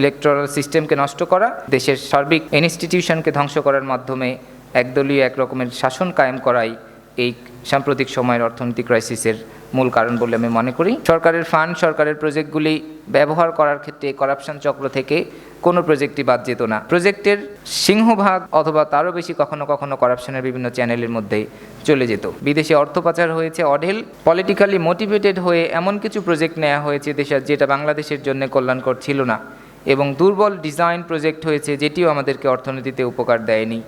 Electoral সিস্টেমকে নষ্ট করা, দেশের সার্বিক ইনস্টিটিউশনকে ধ্বংস করার মাধ্যমে একদলীয় এক রকমের শাসন কায়েম করাই এই সাম্প্রতিক সময়ের অর্থনৈতিক ক্রাইসিসের মূল কারণ বলে আমি মনে করি। সরকারের ফান্ড সরকারের প্রজেক্টগুলি ব্যবহার করার ক্ষেত্রে করাপশন চক্র থেকে কোনো প্রজেক্টই বাদ যেত না। প্রজেক্টের সিংহভাগ অথবা তারও বেশি কখনো কখনো করাপশনের বিভিন্ন চ্যানেলের মধ্যে চলে যেত। বিদেশে অর্থ পাচার হয়েছে অঢেল পলিটিক্যালি মোটিভেটেড হয়ে এমন কিছু প্রজেক্ট নেওয়া হয়েছে দেশের যেটা বাংলাদেশের জন্য কল্যাণকর ছিল না। এবং দুর্বল ডিজাইন প্রজেক্ট হয়েছে যেটিও আমাদেরকে অর্থনীতিতে উপকার দেয়নি।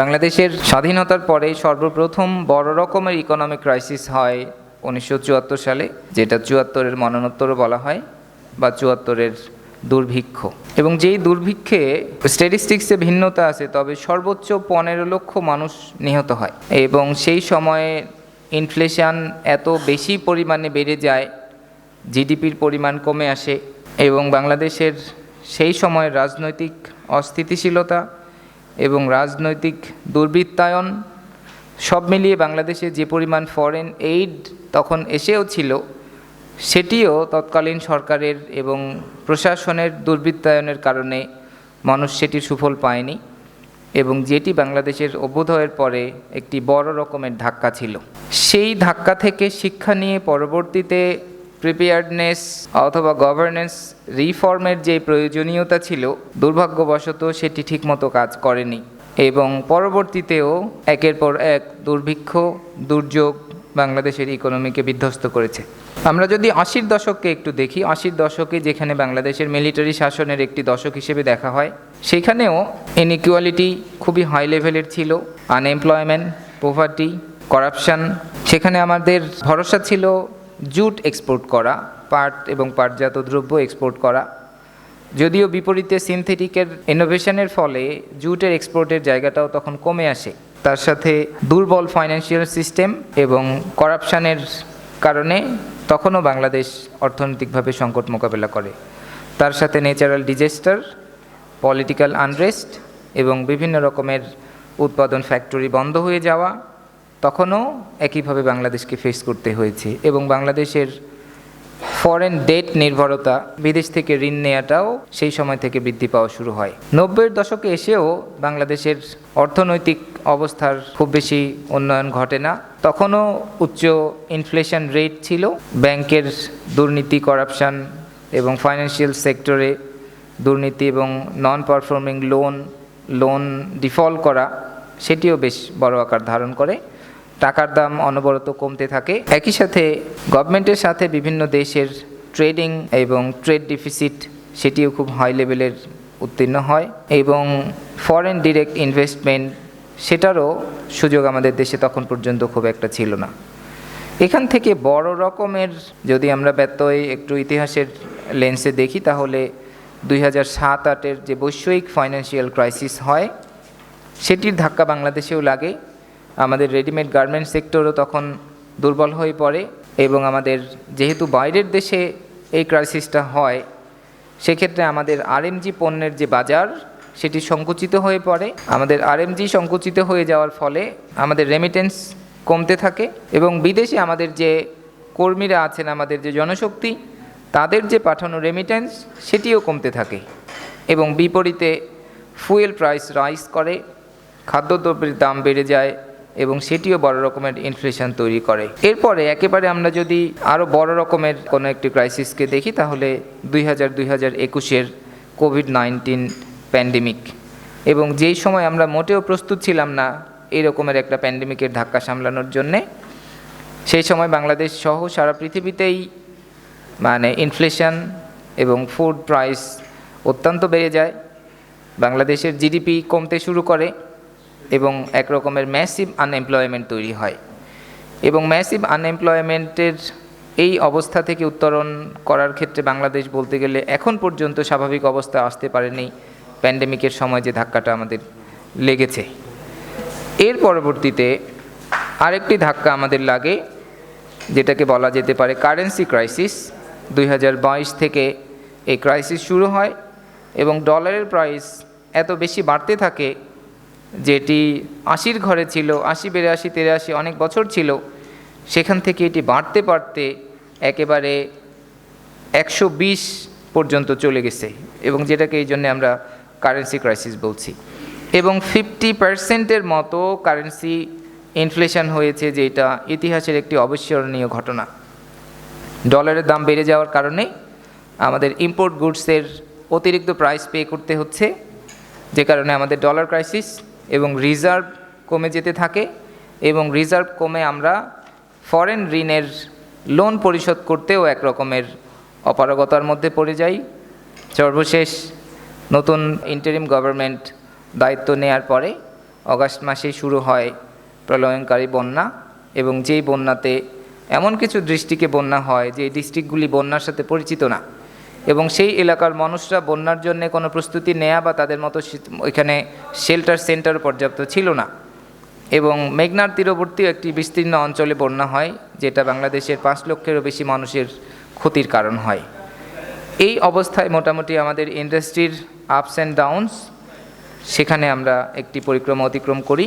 বাংলাদেশের স্বাধীনতার পরে সর্বপ্রথম বড় রকমের ইকোনমিক ক্রাইসিস হয় উনিশশো চুয়াত্তর সালে, যেটা চুয়াত্তরের মননোত্তরও বলা হয় বা চুয়াত্তরের দুর্ভিক্ষ। এবং যেই দুর্ভিক্ষে স্ট্যাটিস্টিক্সে ভিন্নতা আছে, তবে সর্বোচ্চ পনেরো লক্ষ মানুষ নিহত হয়। এবং সেই সময়ে ইনফ্লেশন এত বেশি পরিমাণে বেড়ে যায় জিডিপির পরিমাণ কমে আসে এবং বাংলাদেশের সেই সময়ের রাজনৈতিক অস্থিতিশীলতা এবং রাজনৈতিক দুর্বৃত্তায়ন সব মিলিয়ে বাংলাদেশে যে পরিমাণ ফরেন এইড তখন এসেও ছিল, সেটিও তৎকালীন সরকারের এবং প্রশাসনের দুর্বৃত্তায়নের কারণে মানুষ সেটির সুফল পায়নি এবং যেটি বাংলাদেশের অভ্যুদয়ের পরে একটি বড় রকমের ধাক্কা ছিল। সেই ধাক্কা থেকে শিক্ষা নিয়ে পরবর্তীতে প্রিপেয়ার্ডনেস অথবা গভর্নেন্স রিফর্মের যে প্রয়োজনীয়তা ছিল, দুর্ভাগ্যবশত সেটি ঠিকমতো কাজ করেনি এবং পরবর্তীতেও একের পর এক দুর্ভিক্ষ, দুর্যোগ বাংলাদেশের ইকোনমিকে বিধ্বস্ত করেছে। আমরা যদি আশির দশককে একটু দেখি, আশির দশকে যেখানে বাংলাদেশের মিলিটারি শাসনের একটি দশক হিসেবে দেখা হয়, সেখানেও ইনইকুয়ালিটি খুবই হাই লেভেলের ছিল আনএমপ্লয়মেন্ট পোভার্টি করাপশান সেখানে আমাদের ভরসা ছিল জুট এক্সপোর্ট করা, পাট এবং পাটজাত দ্রব্য এক্সপোর্ট করা। যদিও বিপরীতে সিনথেটিকের ইনোভেশনের ফলে জুটের এক্সপোর্টের জায়গাটাও তখন কমে আসে। তার সাথে দুর্বল ফাইন্যান্সিয়াল সিস্টেম এবং করাপশানের কারণে তখনও বাংলাদেশ অর্থনৈতিকভাবে সংকট মোকাবেলা করে। তার সাথে ন্যাচারাল ডিজাস্টার পলিটিক্যাল আনরেস্ট এবং বিভিন্ন রকমের উৎপাদন ফ্যাক্টরি বন্ধ হয়ে যাওয়া তখনও একইভাবে বাংলাদেশকে ফেস করতে হয়েছে এবং বাংলাদেশের ফরেন ডেট নির্ভরতা বিদেশ থেকে ঋণ নেওয়াটাও সেই সময় থেকে বৃদ্ধি পাওয়া শুরু হয়। নব্বইয়ের দশকে এসেও বাংলাদেশের অর্থনৈতিক অবস্থার খুব বেশি উন্নয়ন ঘটে না। তখনও উচ্চ ইনফ্লেশন রেট ছিল। ব্যাংকের দুর্নীতি করাপশন এবং ফাইন্যান্সিয়াল সেক্টরে দুর্নীতি এবং non performing loan loan default করা, সেটিও বেশ বড় আকার ধারণ করে। টাকার দাম অনবরত কমতে থাকে। একই সাথে গভর্নমেন্টের সাথে বিভিন্ন দেশের ট্রেডিং এবং ট্রেড ডিফিসিট সেটিও খুব হাই লেভেলের উত্তীর্ণ হয় এবং ফরেন ডিরেক্ট ইনভেস্টমেন্ট সেটারও সুযোগ আমাদের দেশে তখন পর্যন্ত খুব একটা ছিল না। এখান থেকে বড় রকমের যদি আমরা ব্যত্যয় একটু ইতিহাসের লেন্সে দেখি তাহলে দুই হাজার সাত আটের যে বৈশ্বিক ফাইন্যান্সিয়াল ক্রাইসিস হয়, সেটির ধাক্কা বাংলাদেশেও লাগে। আমাদের রেডিমেড গার্মেন্ট সেক্টরও তখন দুর্বল হয়ে পড়ে এবং আমাদের যেহেতু বাইরের দেশে এই ক্রাইসিসটা হয়, সেক্ষেত্রে আমাদের আরএমজি পণ্যের যে বাজার, সেটি সংকুচিত হয়ে পড়ে। আমাদের আরএমজি সংকুচিত হয়ে যাওয়ার ফলে আমাদের রেমিটেন্স কমতে থাকে এবং বিদেশে আমাদের যে কর্মীরা আছেন, আমাদের যে জনশক্তি, তাদের যে পাঠানো রেমিটেন্স সেটিও কমতে থাকে এবং বিপরীতে ফুয়েল প্রাইস রাইজ করে, খাদ্যদ্রব্যের দাম বেড়ে যায় এবং সেটিও বড় রকমের ইনফ্লেশন তৈরি করে। এরপরে একেবারে আমরা যদি আরও বড় রকমের কোনো একটি ক্রাইসিসকে দেখি, তাহলে দুই হাজার দুই হাজার একুশের কোভিড নাইন্টিন প্যান্ডেমিক এবং যেই সময় আমরা মোটেও প্রস্তুত ছিলাম না এই রকমের একটা প্যান্ডেমিকের ধাক্কা সামলানোর জন্যে, সেই সময় বাংলাদেশ সহ সারা পৃথিবীতেই মানে ইনফ্লেশন এবং ফুড প্রাইস অত্যন্ত বেড়ে যায়। বাংলাদেশের জিডিপি কমতে শুরু করে। এবং এক রকমের ম্যাসিভ আনএমপ্লয়মেন্ট তৈরি হয়। এবং ম্যাসিভ আনএমপ্লয়মেন্টের এই অবস্থা থেকে উত্তরণ করার ক্ষেত্রে বাংলাদেশ বলতে গেলে এখন পর্যন্ত স্বাভাবিক অবস্থা আসতে পারেনি। প্যান্ডেমিকের সময় যে ধাক্কাটা আমাদের লেগেছে। এর পরবর্তীতে আরেকটি ধাক্কা আমাদের লাগে, যেটাকে বলা যেতে পারে কারেন্সি ক্রাইসিস দুই হাজার বাইশ থেকে এই ক্রাইসিস শুরু হয় এবং ডলারের প্রাইস এত বেশি বাড়তে থাকে যেটি আশির ঘরে ছিল, আশি, বিরাশি, তেরাশি অনেক বছর ছিল, সেখান থেকে এটি বাড়তে বাড়তে একেবারে একশো বিশ পর্যন্ত চলে গেছে এবং যেটাকে এই জন্য আমরা কারেন্সি ক্রাইসিস বলছি। এবং ফিফটি পার্সেন্টের মতো কারেন্সি ইনফ্লেশন হয়েছে, যেটা ইতিহাসের একটি অবিস্মরণীয় ঘটনা। ডলারের দাম বেড়ে যাওয়ার কারণে আমাদের ইম্পোর্ট গুডসের অতিরিক্ত প্রাইস পে করতে হচ্ছে, যে কারণে আমাদের ডলার ক্রাইসিস এবং রিজার্ভ কমে যেতে থাকে এবং রিজার্ভ কমে আমরা ফরেন ঋণের লোন পরিশোধ করতেও এক রকমের অপারগতার মধ্যে পড়ে যাই। সর্বশেষ নতুন ইন্টারিম গভর্নমেন্ট দায়িত্ব নেয়ার পরে অগাস্ট মাসে শুরু হয় প্রলয়নকারী বন্যা এবং যেই বন্যাতে এমন কিছু দৃষ্টিকে বন্যা হয় যে ডিস্ট্রিক্টগুলি বন্যার সাথে পরিচিত না। এবং সেই এলাকার মানুষরা বন্যার জন্য কোনো প্রস্তুতি নেয়া বা তাদের মতো ওইখানে শেল্টার সেন্টার পর্যাপ্ত ছিল না। এবং মেঘনার তীরবর্তী একটি বিস্তীর্ণ অঞ্চলে বন্যা হয়, যেটা বাংলাদেশের পাঁচ লক্ষেরও বেশি মানুষের ক্ষতির কারণ হয়। এই অবস্থায় মোটামুটি আমাদের ইন্ডাস্ট্রির আপস অ্যান্ড ডাউনস সেখানে আমরা একটি পরিক্রমা অতিক্রম করি।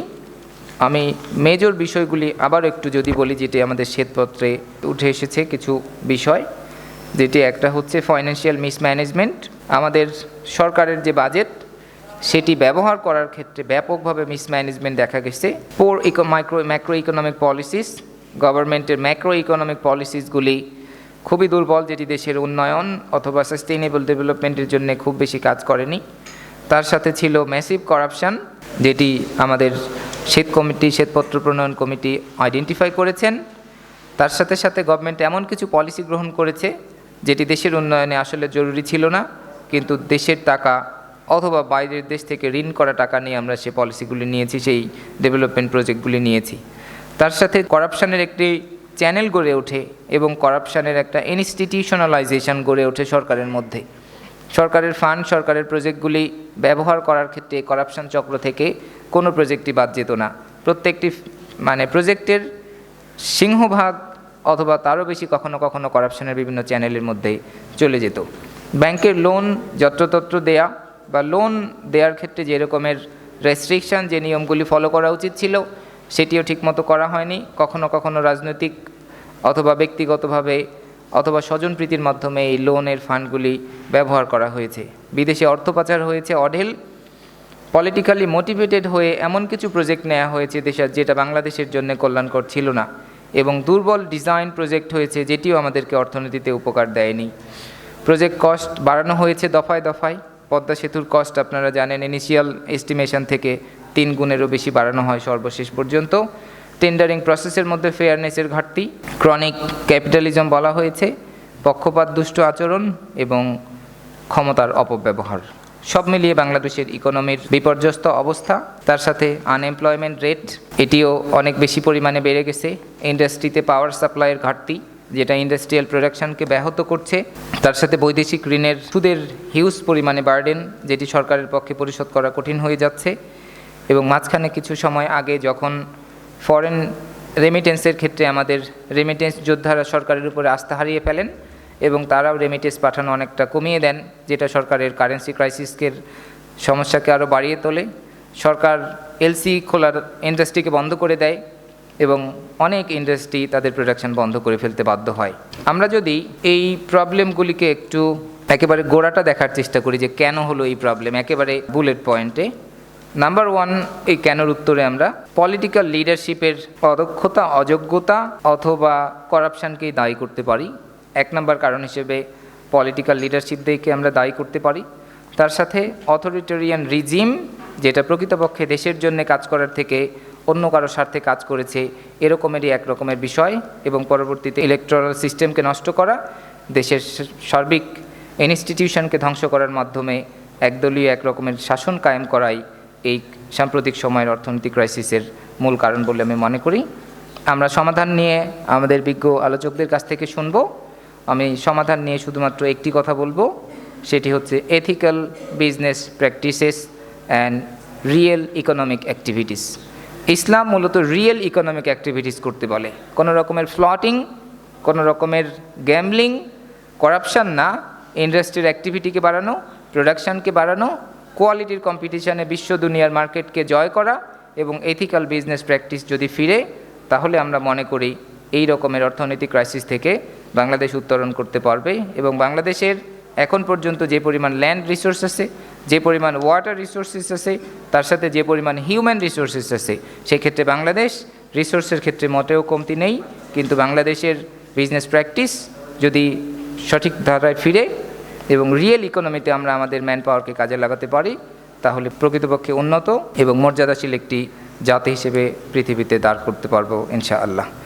আমি মেজর বিষয়গুলি আবার একটু যদি বলি, যেটি আমাদের শ্বেতপত্রে উঠে এসেছে কিছু বিষয়। যেটি একটা হচ্ছে ফাইন্যান্সিয়াল মিসম্যানেজমেন্ট আমাদের সরকারের যে বাজেট সেটি ব্যবহার করার ক্ষেত্রে ব্যাপকভাবে মিসম্যানেজমেন্ট দেখা গেছে। Poor eco micro macro economic policies গভর্নমেন্টের ম্যাক্রো ইকোনমিক পলিসিসগুলি খুবই দুর্বল, যেটি দেশের উন্নয়ন অথবা সাস্টেইনেবল ডেভেলপমেন্টের জন্য খুব বেশি কাজ করেনি। তার সাথে ছিল ম্যাসিভ করাপশন যেটি আমাদের শ্বেত কমিটি, শ্বেতপত্র প্রণয়ন কমিটি আইডেন্টিফাই করেছেন। তার সাথে সাথে গভর্নমেন্ট এমন কিছু পলিসি গ্রহণ করেছে যেটি দেশের উন্নয়নে আসলে জরুরি ছিল না, কিন্তু দেশের টাকা অথবা বাইরের দেশ থেকে ঋণ করা টাকা নিয়ে আমরা সেই পলিসিগুলি নিয়েছি, সেই ডেভেলপমেন্ট প্রজেক্টগুলি নিয়েছি। তার সাথে করাপশনের একটি চ্যানেল গড়ে ওঠে এবং করাপশানের একটা ইনস্টিটিউশনালাইজেশন গড়ে ওঠে সরকারের মধ্যে। সরকারের ফান্ড, সরকারের প্রজেক্টগুলি ব্যবহার করার ক্ষেত্রে করাপশন চক্র থেকে কোনো প্রজেক্টই বাদ যেত না। প্রত্যেকটি মানে প্রজেক্টের সিংহভাগ অথবা তারও বেশি কখনো কখনো করাপশনের বিভিন্ন চ্যানেলের মধ্যে চলে যেত। ব্যাংকের লোন যত্রতত্র দেয়া বা লোন দেওয়ার ক্ষেত্রে যে রকমের রেস্ট্রিকশন যে নিয়মগুলি ফলো করা উচিত ছিল, সেটিও ঠিকমতো করা হয়নি। কখনো কখনো রাজনৈতিক অথবা ব্যক্তিগতভাবে অথবা স্বজনপ্রীতির মাধ্যমে এই লোনের ফান্ডগুলি ব্যবহার করা হয়েছে। বিদেশে অর্থ পাচার হয়েছে অঢেল। পলিটিক্যালি মোটিভেটেড হয়ে এমন কিছু প্রজেক্ট নেওয়া হয়েছে দেশের যেটা বাংলাদেশের জন্য কল্যাণকর ছিল না। এবং দুর্বল ডিজাইন প্রজেক্ট হয়েছে যেটিও আমাদেরকে অর্থনীতিতে উপকার দেয়নি। প্রজেক্ট কস্ট বাড়ানো হয়েছে দফায় দফায়। পদ্মা সেতুর কস্ট আপনারা জানেন ইনিশিয়াল এস্টিমেশন থেকে তিন গুণেরও বেশি বাড়ানো হয় সর্বশেষ পর্যন্ত। টেন্ডারিং প্রসেসের মধ্যে ফেয়ারনেসের ঘাটতি। ক্রনিক ক্যাপিটালিজম বলা হয়েছে। পক্ষপাত দুষ্ট আচরণ এবং ক্ষমতার অপব্যবহার। সব মিলিয়ে বাংলাদেশের ইকোনমির বিপর্যস্ত অবস্থা। তার সাথে আনএমপ্লয়মেন্ট রেট এটিও অনেক বেশি পরিমাণে বেড়ে গেছে। ইন্ডাস্ট্রিতে পাওয়ার সাপ্লাইয়ের ঘাটতি, যেটা ইন্ডাস্ট্রিয়াল প্রোডাকশনকে ব্যাহত করছে। তার সাথে বৈদেশিক ঋণের সুদের হিউজ পরিমাণে বার্ডেন যেটি সরকারের পক্ষে পরিশোধ করা কঠিন হয়ে যাচ্ছে। এবং মাঝখানে কিছু সময় আগে যখন ফরেন রেমিটেন্সের ক্ষেত্রে আমাদের রেমিটেন্স যোদ্ধারা সরকারের উপরে আস্থা হারিয়ে ফেলেন এবং তারাও রেমিটেন্স পাঠানো অনেকটা কমিয়ে দেন, যেটা সরকারের কারেন্সি ক্রাইসিসকে সমস্যাকে আরও বাড়িয়ে তোলে। সরকার এলসি খোলার ইন্ডাস্ট্রিকে বন্ধ করে দেয় এবং অনেক ইন্ডাস্ট্রি তাদের প্রোডাকশন বন্ধ করে ফেলতে বাধ্য হয়। আমরা যদি এই প্রবলেমগুলিকে একটু একেবারে গোড়াটা দেখার চেষ্টা করি যে কেন হলো এই প্রবলেম একেবারে বুলেট পয়েন্টে নাম্বার ওয়ান এই কেনর উত্তরে আমরা পলিটিক্যাল লিডারশিপের অদক্ষতা, অযোগ্যতা অথবা করাপশনকেই দায়ী করতে পারি। এক নম্বর কারণ হিসেবে পলিটিক্যাল লিডারশিপদেরকে আমরা দায়ী করতে পারি। তার সাথে অথরিটেরিয়ান রিজিম যেটা প্রকৃতপক্ষে দেশের জন্য কাজ করার থেকে অন্য কারও স্বার্থে কাজ করেছে, এরকমেরই এক রকমের বিষয় এবং পরবর্তীতে ইলেকট্রাল সিস্টেমকে নষ্ট করা, দেশের সার্বিক ইনস্টিটিউশনকে ধ্বংস করার মাধ্যমে একদলীয় এক রকমের শাসন কায়েম করাই এই সাম্প্রতিক সময়ের অর্থনৈতিক ক্রাইসিসের মূল কারণ বলে আমি মনে করি। আমরা সমাধান নিয়ে আমাদের বিজ্ঞ আলোচকদের কাছ থেকে শুনব। আমি সমাধান নিয়ে শুধুমাত্র একটি কথা বলব, সেটি হচ্ছে ethical business practices and real economic activities ইসলাম মূলত রিয়েল ইকোনমিক অ্যাক্টিভিটিস করতে বলে। কোনো রকমের ফ্লটিং কোনো রকমের গ্যামলিং করাপশান না ইন্ডাস্ট্রির অ্যাক্টিভিটিকে বাড়ানো প্রোডাকশানকে বাড়ানো কোয়ালিটির কম্পিটিশানে বিশ্ব দুনিয়ার মার্কেটকে জয় করা এবং এথিক্যাল বিজনেস প্র্যাকটিস যদি ফিরে, তাহলে আমরা মনে করি এই রকমের অর্থনৈতিক ক্রাইসিস থেকে বাংলাদেশ উত্তরণ করতে পারবে এবং বাংলাদেশের এখন পর্যন্ত যে পরিমাণ ল্যান্ড রিসোর্স আছে, যে পরিমাণ ওয়াটার রিসোর্সেস আছে, তার সাথে যে পরিমাণ হিউম্যান রিসোর্সেস আছে, সেক্ষেত্রে বাংলাদেশ রিসোর্সের ক্ষেত্রে মোটেও কমতি নেই। কিন্তু বাংলাদেশের বিজনেস প্র্যাকটিস যদি সঠিক ধারায় ফিরে এবং রিয়েল ইকোনমিতে আমরা আমাদের ম্যান পাওয়ারকে কাজে লাগাতে পারি, তাহলে প্রকৃতপক্ষে উন্নত এবং মর্যাদাশীল একটি জাতি হিসেবে পৃথিবীতে দাঁড় করতে পারব, ইনশাআল্লাহ।